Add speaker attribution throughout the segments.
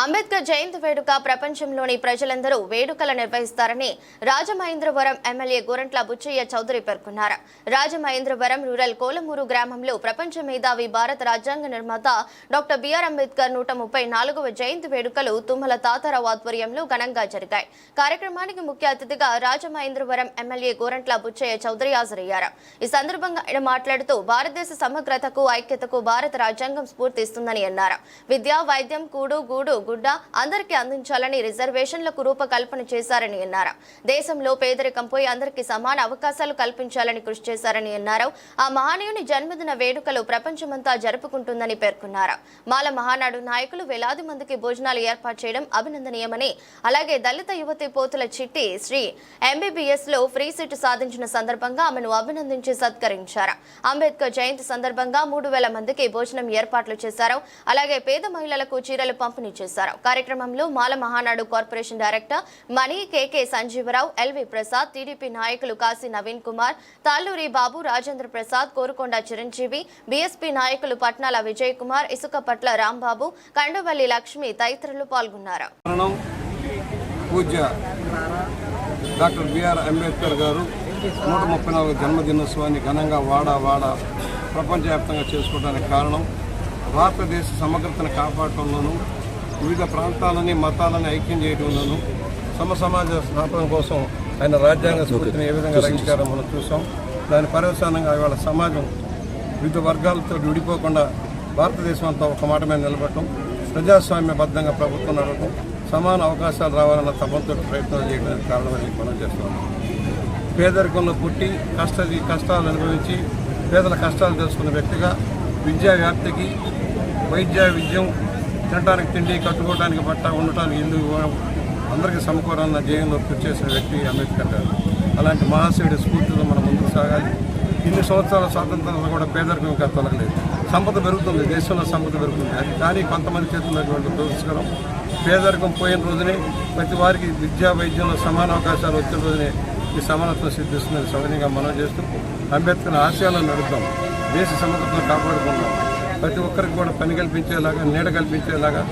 Speaker 1: అంబేద్కర్ జయంతి వేడుక ప్రపంచంలోని ప్రజలందరూ వేడుకలు నిర్వహిస్తారని రాజమహేంద్రవరం ఎమ్మెల్యే గోరంట్ల బుచ్చయ్య చౌదరి పేర్కొన్నారు. రాజమహేంద్రవరం రూరల్ కోలమూరు గ్రామంలో ప్రపంచ మేధావి భారత రాజ్యాంగ నిర్మాత డాక్టర్ బిఆర్ అంబేద్కర్ నూట ముప్పై నాలుగవ జయంతి వేడుకలు తుమ్మల తాతారావు ఆధ్వర్యంలో ఘనంగా జరిగాయి. కార్యక్రమానికి ముఖ్య అతిథిగా రాజమహేంద్రవరం ఎమ్మెల్యే గోరంట్ల బుచ్చయ్య చౌదరి హాజరయ్యారు. ఈ సందర్భంగా ఆయన మాట్లాడుతూ భారతదేశ సమగ్రతకు ఐక్యతకు భారత రాజ్యాంగం స్ఫూర్తిస్తుందని అన్నారు. విద్య వైద్యం కూడు గూడు గుడ్డ అందరికీ అందించాలని రిజర్వేషన్లకు రూపకల్పన చేశారని అన్నారు. దేశంలో పేదరికం పోయి అందరికీ సమాన అవకాశాలు కల్పించాలని కృషి చేశారని అన్నారు. ఆ మహనీయుని జన్మదిన వేడుకలు ప్రపంచమంతా జరుపుకుంటుందని పేర్కొన్నారు. మాల మహానాడు నాయకులు వేలాది మందికి భోజనాలు ఏర్పాటు చేయడం అభినందనీయమని అలాగే దళిత యువతి పోతుల చిట్టి శ్రీ ఎంబీబీఎస్లో ఫ్రీ సీటు సాధించిన సందర్భంగా ఆమెను అభినందించి సత్కరించారు. అంబేద్కర్ జయంతి సందర్భంగా మూడు వేల మందికి భోజనం ఏర్పాట్లు చేశారు. అలాగే పేద మహిళలకు చీరలు పంపిణీ చేశారు. కార్యక్రమంలో Mala Mahanadu corporation director Mani KK Sanjeevarao LV Prasad TDP నాయకులు కాశీ నవీన్ కుమార్ తాళ్ళూరి బాబు రాజేంద్ర ప్రసాద్ కోరుకొండ చిరంజీవి బీఎస్పీ నాయకులు పట్నాల విజయ్ కుమార్ ఇసుక పట్ల రాంబాబు కండవల్లి లక్ష్మి తదితరులు పాల్గొన్నారు.
Speaker 2: డాక్టర్ బిఆర్ అంబేద్కర్ గారు నూట ముప్పై నాలుగు జన్మదినోత్సవాన్ని ఘనంగా వాడ వాడ ప్రపంచవ్యాప్తంగా చేసుకోవడానికి కారణం. భారతదేశ సమగ్రతను కాపాడటంలోనూ వివిధ ప్రాంతాలని మతాలని ఐక్యం చేయడంలోనూ సమ సమాజ స్థాపన కోసం ఆయన రాజ్యాంగ స్ఫూర్తిని ఏ విధంగా రచించారో మనం చూసాం. దాని పర్యవసానంగా ఇవాళ సమాజం వివిధ వర్గాలతో విడిపోకుండా భారతదేశం అంతా ఒక మాట మీద నిలబడటం ప్రజాస్వామ్యబద్ధంగా ప్రభుత్వం నడవటం సమాన అవకాశాలు రావాలన్న తపంతో ప్రయత్నాలు చేయడానికి కారణమని మనం చేస్తున్నాం. పేదరికంలో పుట్టి కష్ట కష్టాలు అనుభవించి పేదల కష్టాలు తెలుసుకున్న వ్యక్తిగా విద్యా వ్యాప్తికి వైద్య విద్యం తినడానికి తిండి కట్టుకోవడానికి బట్ట ఉండటానికి ఇల్లు అందరికీ సమకూరాలన్న జయంలో కృషి చేసిన వ్యక్తి అంబేద్కర్ గారు. అలాంటి మహాశయుడి స్ఫూర్తితో మనం ముందుకు సాగాలి. ఇన్ని సంవత్సరాల స్వాతంత్రంలో కూడా పేదరికం ఇంకా తొలగలేదు. సంపద పెరుగుతుంది దేశంలో సంపద పెరుగుతుంది. అది కానీ కొంతమంది చేతుల్లో దురదృష్టకరం. పేదరికం పోయిన రోజునే ప్రతి వారికి విద్యా వైద్యంలో సమాన అవకాశాలు వచ్చిన రోజునే ఈ సమానత్వం సిద్ధిస్తుందని సవినీయంగా మనం చేస్తూ అంబేద్కర్ ఆశయాలను నడుద్దాం దేశ సమగ్రతను కాపాడుకుంటాం ప్రతి ఒక్కరికి కూడా పని కల్పించేలాగా నీడ కల్పించేలాగా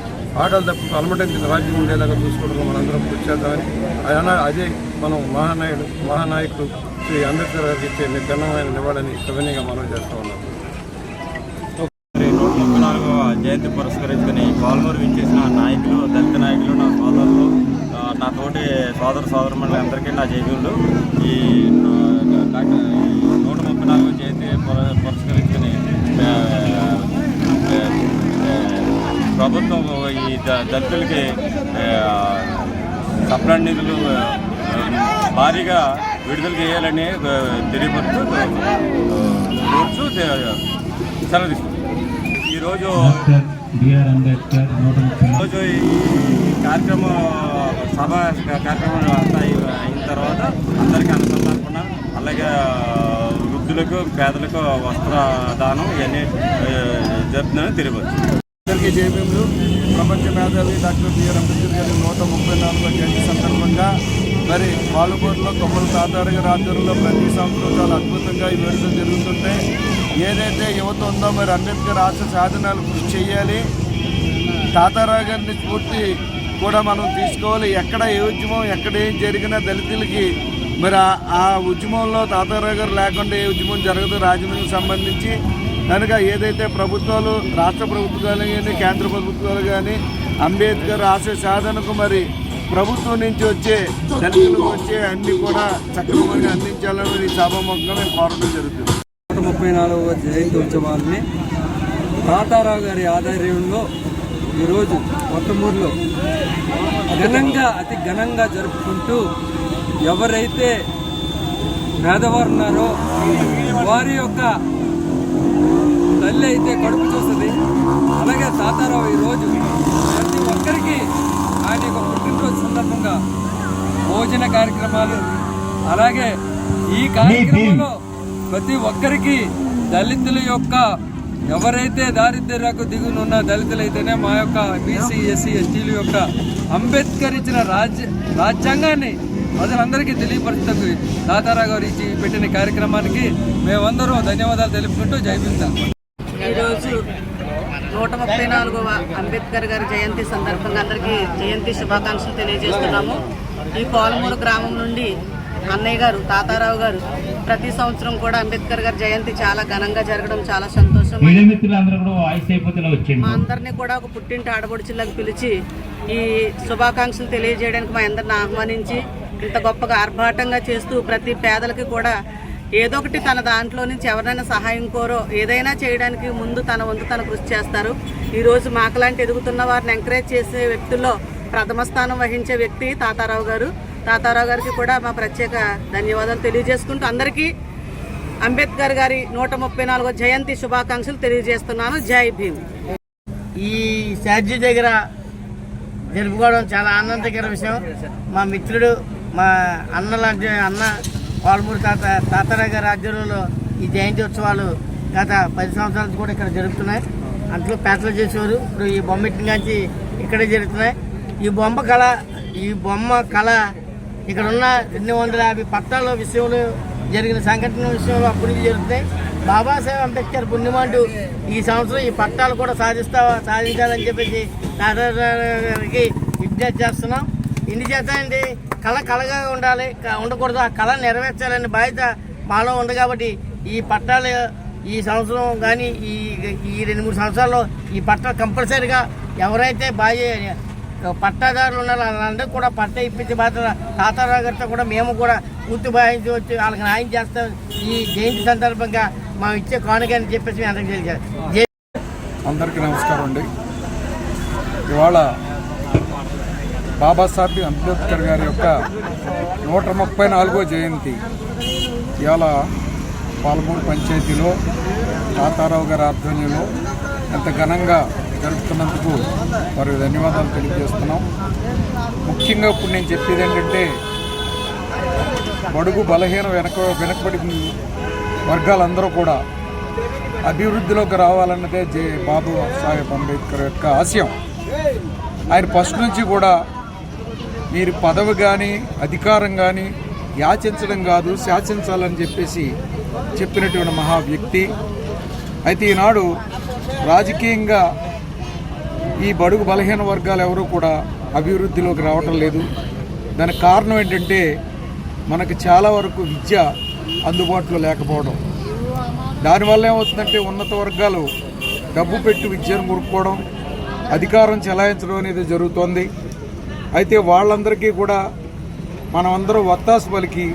Speaker 2: ఆటలు తప్ప అలమటించిన రాజ్యం ఉండేలాగా చూసుకోవడం మనందరం కృషి చేద్దామని ఆయన అదే మనం మహానాయుడు మహానాయకుడు శ్రీ అంబేద్కర్ గారికి ఇచ్చే ఘనమైన నివాళిని సవినీయంగా మనం చేస్తూ ఉన్నాం.
Speaker 3: ముప్పై నాలుగవ జయంతి పురస్కరించుకుని పాల్మూరు విచ్చేసిన నాయకులు దళిత నాయకులు నా సోదరులు నా తోటి సోదర సోదరుమణులు అందరికీ నా జైలు ఈ డాక్టర్ ఈ నూట ముప్పై నాలుగవ జయంతి పుర- పురస్కరించుకుని ఆ, ఆ, ఆ, ప్రభుత్వం ఈ దళితులకి ఆ, సప్లాన్ నిధులు భారీగా విడుదల చేయాలని తెలియపరుస్తూ కోరుచూ సెలవు తీసుకుంటాం ఈరోజు ఈరోజు ఈ కార్యక్రమం సభ కార్యక్రమం అంతా అయి- అయిన తర్వాత అందరికీ అనుసంధానకుండా అలాగే వృద్ధులకు పేదలకు వస్త్ర దానం ఇవన్నీ జరుపుతుందని తెలియవచ్చు
Speaker 2: అందరికీ జయభీములు ప్రపంచ మేధావి డాక్టర్ బిఆర్ అంబేద్కర్ గారి నూట ముప్పై నాలుగో జయంతి సందర్భంగా మరి పాలకోటలో కొమ్మల తాతారు గారి ఆధ్వర్యంలో ప్రతి సంవత్సరం చాలా అద్భుతంగా ఈ వేడుకలు జరుగుతుంటాయి ఏదైతే యువత ఉందో మరి అంబేద్కర్ ఆశ సాధనాలు కృషి చేయాలి. తాతారావు గారిని స్ఫూర్తి కూడా మనం తీసుకోవాలి. ఎక్కడ ఏ ఉద్యమం ఎక్కడ ఏం జరిగినా దళితులకి మరి ఆ- ఆ ఉద్యమంలో తాతారావు గారు లేకుండా ఏ ఉద్యమం జరగదు. రాజమండ్రికి సంబంధించి కనుక ఏదైతే ప్రభుత్వాలు రాష్ట్ర ప్రభుత్వాలు కానీ కేంద్ర ప్రభుత్వాలు కానీ అంబేద్కర్ ఆశయ సాధనకు మరి ప్రభుత్వం నుంచి వచ్చే దళితులకు వచ్చే అన్ని కూడా సక్రమంగా అందించాలని ఈ సభాముఖంగా మేము కోరడం జరుగుతుంది.
Speaker 4: నూట ముప్పై నాలుగవ జయంతి ఉత్సవాన్ని తాతారావు గారి ఆధ్వర్యంలో ఈరోజు కొత్తమూరులో ఘనంగా అతి ఘనంగా జరుపుకుంటూ ఎవరైతే పేదవారు ఉన్నారో వారి యొక్క తల్లి అయితే కడుపు చూస్తుంది అలాగే తాతారావు ఈరోజు ప్రతి ఒక్కరికి ఆయన యొక్క పుట్టినరోజు సందర్భంగా భోజన కార్యక్రమాలు అలాగే ఈ కార్యక్రమంలో ప్రతి ఒక్కరికి దళితుల యొక్క ఎవరైతే దారిద్ర్యకు దిగునున్న దళితులైతేనే మా యొక్క బీసీ ఎస్సీ ఎస్టీల యొక్క అంబేద్కర్ ఇచ్చిన రాజ్య రాజ్యాంగాన్ని ప్రజలందరికీ తెలియపరచడానికి తాతారావు గారు ఇచ్చి పెట్టిన కార్యక్రమానికి మేమందరం ధన్యవాదాలు తెలుపుకుంటూ జై భీమ్ సార్.
Speaker 5: ఈరోజు నూట ముప్పై నాలుగవ అంబేద్కర్ గారి జయంతి సందర్భంగా అందరికీ జయంతి శుభాకాంక్షలు తెలియజేస్తున్నాము. ఈ కోలమూరు గ్రామం నుండి అన్నయ్య గారు తాతారావు గారు ప్రతి సంవత్సరం కూడా అంబేద్కర్ గారి జయంతి చాలా ఘనంగా జరగడం చాలా సంతోషం. మా అందరినీ కూడా ఒక పుట్టింటి ఆడబడుచులకు పిలిచి ఈ శుభాకాంక్షలు తెలియజేయడానికి మా అందరిని ఆహ్వానించి ఇంత గొప్పగా ఆర్భాటంగా చేస్తూ ప్రతి పేదలకి కూడా ఏదో ఒకటి తన దాంట్లో నుంచి ఎవరైనా సహాయం కోరో ఏదైనా చేయడానికి ముందు తన వంతు తన కృషి చేస్తారు. ఈరోజు మాకలాంటి ఎదుగుతున్న వారిని ఎంకరేజ్ చేసే వ్యక్తుల్లో ప్రథమ స్థానం వహించే వ్యక్తి తాతారావు గారు. తాతారావు గారికి కూడా మా ప్రత్యేక ధన్యవాదాలు తెలియజేసుకుంటూ అందరికీ అంబేద్కర్ గారి నూట ముప్పై నాలుగో జయంతి శుభాకాంక్షలు తెలియజేస్తున్నాను. జై భీమ్.
Speaker 6: ఈ స్టాచ్యూ దగ్గర జరుపుకోవడం చాలా ఆనందకర విషయం. మా మిత్రుడు మా అన్న లాంటి అన్న పాల్మూరు తాత తాతారావు గారి ఆధ్వర్యంలో ఈ జయంతి ఉత్సవాలు గత పది సంవత్సరాల కూడా ఇక్కడ జరుగుతున్నాయి. అందులో పేటలు చేసేవారు. ఇప్పుడు ఈ బొమ్మ నుంచి ఇక్కడే జరుగుతున్నాయి. ఈ బొమ్మ కళ ఈ బొమ్మ కళ ఇక్కడ ఉన్న రెండు వందల యాభై పట్టాల విషయంలో జరిగిన సంఘటన విషయంలో అప్పటి నుంచి జరుగుతాయి బాబాసాహెబ్ అంబేద్కర్ పుణ్యమాంటూ ఈ సంవత్సరం ఈ పట్టాలు కూడా సాధిస్తా సాధించాలని చెప్పేసి దాదాకి విజ్ఞప్తి చేస్తున్నాం. ఇందు చేత అండి కళ కళగా ఉండాలి క- ఉండకూడదు. ఆ కళ నెరవేర్చాలనే బాధ్యత మాలో ఉంది కాబట్టి ఈ పట్టాలు ఈ సంవత్సరం కానీ ఈ ఈ రెండు మూడు సంవత్సరాల్లో ఈ పట్టాలు కంపల్సరీగా ఎవరైతే బాధ్య పట్టాదారులు ఉన్నారో వాళ్ళందరికీ కూడా పట్ట ఇప్పించే బాధ్యత తాతారావు గారితో కూడా మేము కూడా పూర్తి భావించి వచ్చి వాళ్ళకి న్యాయం చేస్తాం. ఈ జయంతి సందర్భంగా మేము ఇచ్చే కానుక అని చెప్పేసి మేము అందరికీ తెలియజేస్తాం జై
Speaker 7: అందరికీ నమస్కారం అండి. ఇవాళ బాబాసాహెబ్ అంబేద్కర్ గారి యొక్క నూట ముప్పై నాలుగో జయంతి. ఇవాళ పాలమూరు పంచాయతీలో తాతారావు గారి ఆధ్వర్యంలో ఎంత ఘనంగా జరుపుతున్నందుకు వారికి ధన్యవాదాలు తెలియజేస్తున్నాం. ముఖ్యంగా ఇప్పుడు నేను చెప్పేది ఏంటంటే బడుగు బలహీన వెనక వెనకబడి వర్గాలందరూ కూడా అభివృద్ధిలోకి రావాలన్నదే జే బాబు సాహెబ్ అంబేద్కర్ యొక్క ఆశయం. ఆయన ఫస్ట్ నుంచి కూడా మీరు పదవి కానీ అధికారం కానీ యాచించడం కాదు శాసించాలని చెప్పేసి చెప్పినటువంటి మహా వ్యక్తి. అయితే ఈనాడు రాజకీయంగా ఈ బడుగు బలహీన వర్గాలు ఎవరూ కూడా అభివృద్ధిలోకి రావటం లేదు. దానికి కారణం ఏంటంటే మనకు చాలా వరకు విద్య అందుబాటులో లేకపోవడం. దానివల్ల ఏమవుతుందంటే ఉన్నత వర్గాలు డబ్బు పెట్టి విద్యను కొనుక్కోవడం అధికారం చెలాయించడం అనేది జరుగుతోంది. అయితే వాళ్ళందరికీ కూడా మనమందరం వత్తాసు పలికి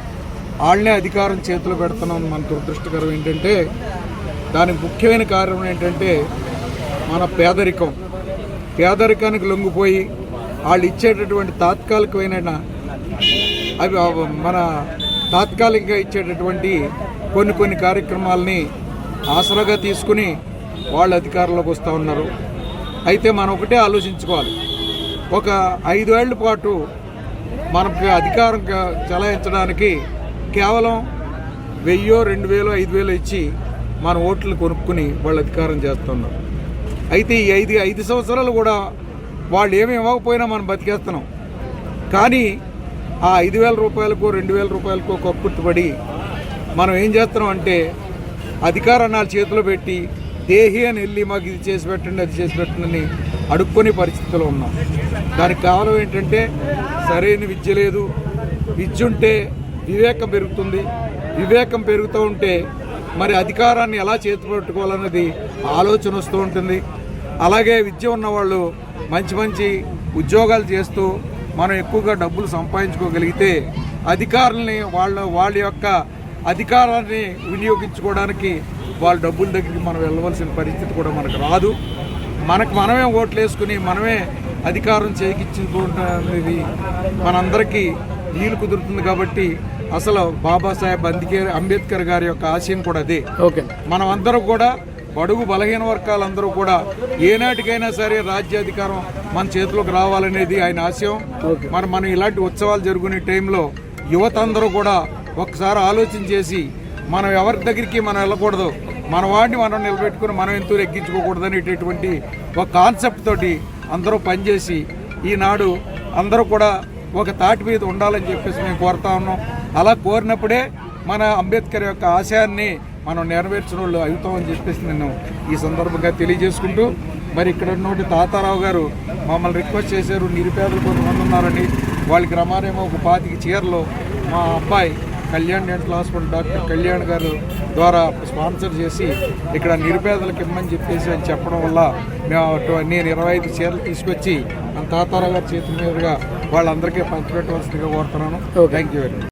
Speaker 7: వాళ్ళనే అధికారం చేతిలో పెడుతున్నాం మన దురదృష్టకరం ఏంటంటే దానికి ముఖ్యమైన కారణం ఏంటంటే మన పేదరికం. పేదరికానికి లొంగిపోయి వాళ్ళు ఇచ్చేటటువంటి తాత్కాలికమైన అవి మన తాత్కాలికంగా ఇచ్చేటటువంటి కొన్ని కొన్ని కార్యక్రమాలని ఆసరాగా తీసుకుని వాళ్ళు అధికారంలోకి వస్తూ ఉన్నారు. అయితే మనం ఒకటే ఆలోచించుకోవాలి. ఒక ఐదేళ్ళ పాటు మనకు అధికారం క- చెలాయించడానికి కేవలం వెయ్యో రెండు వేలు ఐదు వేలు ఇచ్చి మన ఓట్లు కొనుక్కుని వాళ్ళు అధికారం చేస్తున్నారు. అయితే ఈ ఐదు ఐదు సంవత్సరాలు కూడా వాళ్ళు ఏమి ఇవ్వకపోయినా మనం బతికేస్తున్నాం. కానీ ఆ ఐదు వేల రూపాయలకు రెండు వేల రూపాయలకు కక్కుర్తిపడి మనం ఏం చేస్తున్నాం అంటే అధికారాన్ని వాళ్ళ చేతిలో పెట్టి దేహి అని వెళ్ళి మాకు ఇది చేసి పెట్టండి అది చేసి పెట్టండి అని అడుక్కునే పరిస్థితిలో ఉన్నాం. దానికి కారణం ఏంటంటే సరైన విద్య లేదు. విద్య ఉంటే వివేకం పెరుగుతుంది. వివేకం పెరుగుతూ ఉంటే మరి అధికారాన్ని ఎలా చేతిపెట్టుకోవాలన్నది ఆలోచన వస్తూ ఉంటుంది. అలాగే విద్య ఉన్నవాళ్ళు మంచి మంచి ఉద్యోగాలు చేస్తూ మనం ఎక్కువగా డబ్బులు సంపాదించుకోగలిగితే అధికారుల్ని వాళ్ళ వాళ్ళ యొక్క అధికారాన్ని వినియోగించుకోవడానికి వాళ్ళ డబ్బుల దగ్గరికి మనం వెళ్ళవలసిన పరిస్థితి కూడా మనకు రాదు. మనకు మనమే ఓట్లు వేసుకుని మనమే అధికారం చేయించుకుంటున్నది మనందరికీ వీలు కుదురుతుంది కాబట్టి అసలు బాబాసాహెబ్ అందుకే అంబేద్కర్ గారి యొక్క ఆశయం కూడా అదే.
Speaker 4: ఓకే.
Speaker 7: మనం అందరం కూడా బడుగు బలహీన వర్గాలందరూ కూడా ఏనాటికైనా సరే రాజ్యాధికారం మన చేతిలోకి రావాలనేది ఆయన ఆశయం. మరి మనం ఇలాంటి ఉత్సవాలు జరుగునే టైంలో యువత అందరూ కూడా ఒకసారి ఆలోచన చేసి మనం ఎవరి దగ్గరికి మనం వెళ్ళకూడదు మన వాడిని మనం నిలబెట్టుకుని మనం ఎంతో ఎక్కించుకోకూడదు అనేటటువంటి ఒక కాన్సెప్ట్ తోటి అందరూ పనిచేసి ఈనాడు అందరూ కూడా ఒక తాటి మీద ఉండాలని చెప్పేసి మేము కోరుతా ఉన్నాం. అలా కోరినప్పుడే మన అంబేద్కర్ యొక్క ఆశయాన్ని మనం నెరవేర్చిన వాళ్ళు అవుతామని చెప్పేసి నేను ఈ సందర్భంగా తెలియజేసుకుంటూ మరి ఇక్కడ ఉన్నటువంటి తాతారావు గారు మమ్మల్ని రిక్వెస్ట్ చేశారు నిరుపేదలు కొంతమంది ఉన్నారని. వాళ్ళకి రమానేమో ఒక పాతికి చీరలు మా అబ్బాయి Kalyan dental hospital doctor Kalyan garu ద్వారా స్పాన్సర్ చేసి ఇక్కడ నిరుపేదలకు ఇమ్మని చెప్పేసి అని చెప్పడం వల్ల మేము నేను ఇరవై ఐదు చీరలు తీసుకొచ్చి మన తాతారావు గారి చేతుల మీదుగా వాళ్ళందరికీ పంచిపెట్టవలసిందిగా కోరుతున్నాను. Thank you very much